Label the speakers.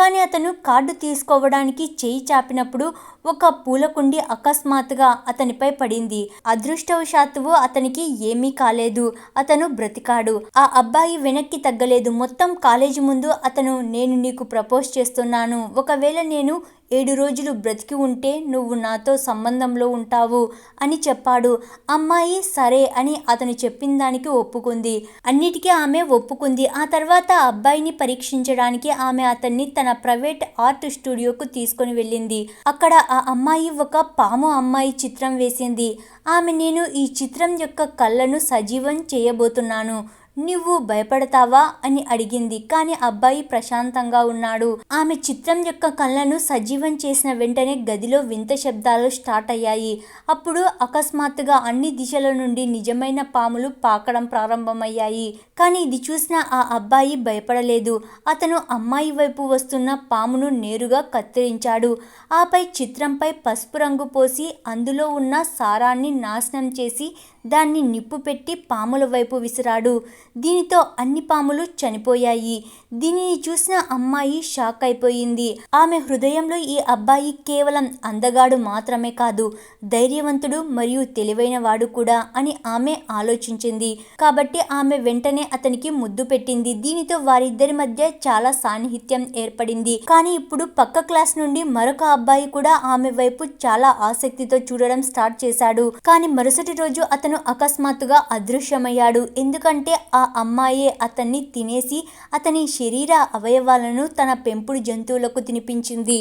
Speaker 1: కానీ అతను కార్డు తీసుకోవడానికి చేయి చాపినప్పుడు ఒక పూలకుండి అకస్మాత్తుగా అతనిపై పడింది. అదృష్టవశాత్తువు అతనికి ఏమీ కాలేదు. అతను బ్రతికాడు. ఆ అబ్బాయి వెనక్కి తగ్గలేదు. మొత్తం కాలేజీ ముందు అతను నేను నీకు ప్రపోజ్ చేస్తున్నాను. ఒకవేళ నేను ఏడు రోజులు బ్రతికి ఉంటే నువ్వు నాతో సంబంధంలో ఉంటావు అని చెప్పాడు. అమ్మాయి సరే అని అతను చెప్పిన దానికి ఒప్పుకుంది. అన్నిటికీ ఆమె ఒప్పుకుంది. ఆ తర్వాత అబ్బాయిని పరీక్షించడానికి ఆమె అతన్ని తన ప్రైవేట్ ఆర్ట్ స్టూడియోకు తీసుకొని వెళ్ళింది. అక్కడ ఆ అమ్మాయి ఒక పాము అమ్మాయి చిత్రం వేసింది. ఆమె నేను ఈ చిత్రం యొక్క కళ్ళను సజీవం చేయబోతున్నాను. నువ్వు భయపడతావా? అని అడిగింది. కానీ అబ్బాయి ప్రశాంతంగా ఉన్నాడు. ఆమె చిత్రం యొక్క కళ్ళను సజీవం చేసిన వెంటనే గదిలో వింత శబ్దాలు స్టార్ట్ అయ్యాయి. అప్పుడు అకస్మాత్తుగా అన్ని దిశల నుండి నిజమైన పాములు పాకడం ప్రారంభమయ్యాయి. కానీ ఇది చూసిన ఆ అబ్బాయి భయపడలేదు. అతను అమ్మాయి వైపు వస్తున్న పామును నేరుగా కత్తిరించాడు. ఆపై చిత్రంపై పసుపు రంగు పోసి అందులో ఉన్న సారాన్ని నాశనం చేసి దాన్ని నిప్పు పెట్టి పాముల వైపు విసిరాడు. దీనితో అన్ని పాములు చనిపోయాయి. దీనిని చూసిన అమ్మాయి షాక్ అయిపోయింది. ఆమె హృదయంలో ఈ అబ్బాయి కేవలం అందగాడు మాత్రమే కాదు ధైర్యవంతుడు మరియు తెలివైన వాడు కూడా అని ఆమె ఆలోచించింది. కాబట్టి ఆమె వెంటనే అతనికి ముద్దు పెట్టింది. దీనితో వారిద్దరి మధ్య చాలా సాన్నిహిత్యం ఏర్పడింది. కానీ ఇప్పుడు పక్క క్లాస్ నుండి మరొక అబ్బాయి కూడా ఆమె వైపు చాలా ఆసక్తితో చూడడం స్టార్ట్ చేశాడు. కానీ మరుసటి రోజు అతను అకస్మాత్తుగా అదృశ్యమయ్యాడు. ఎందుకంటే ఆ అమ్మాయే అతన్ని తినేసి అతని శరీర అవయవాలను తన పెంపుడు జంతువులకు తినిపించింది.